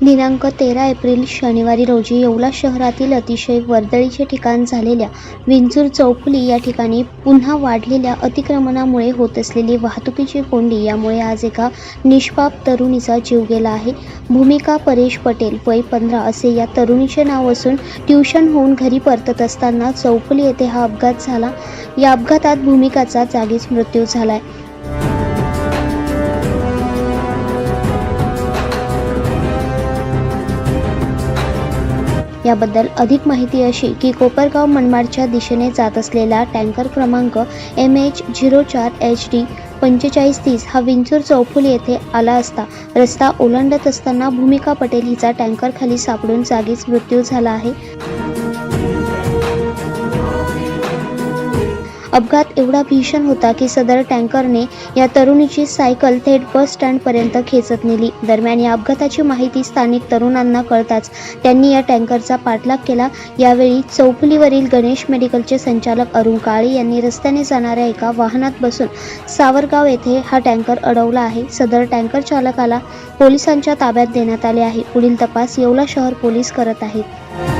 दिनांक तेरा एप्रिल शनिवारी रोजी येवला शहरातील अतिशय वर्दळीचे ठिकाण झालेल्या विंचूर चौफुली या ठिकाणी पुन्हा वाढलेल्या अतिक्रमणामुळे होत असलेली वाहतुकीची कोंडी यामुळे आज एका निष्पाप तरुणीचा जीव गेला आहे. भूमिका परेश पटेल वय पंधरा असे या तरुणीचे नाव असून ट्युशन होऊन घरी परतत असताना चौफुली येथे हा अपघात झाला. या अपघातात भूमिकाचा जागीच मृत्यू झाला आहे याबद्दल अधिक माहिती अशी की कोपरगाव मनमाडच्या दिशेने जात असलेला टँकर क्रमांक एम एच झिरो चार एच डी पंचेचाळीस तीस हा विंचूर चौफुली येथे आला असता रस्ता ओलांडत असताना भूमिका पटेल हिचा टँकर खाली सापडून जागीच मृत्यू झाला आहे. अपघात एवढा भीषण होता की सदर टँकरने या तरुणीची सायकल थेट बस स्टँडपर्यंत खेचत नेली. दरम्यान या अपघाताची माहिती स्थानिक तरुणांना कळताच त्यांनी या टँकरचा पाठलाग केला. यावेळी चौफुलीवरील गणेश मेडिकलचे संचालक अरुण काळे यांनी रस्त्याने जाणाऱ्या एका वाहनात बसून सावरगाव येथे हा टँकर अडवला आहे. सदर टँकर चालकाला पोलिसांच्या ताब्यात देण्यात आले आहे. पुढील तपास येवला शहर पोलीस करत आहेत.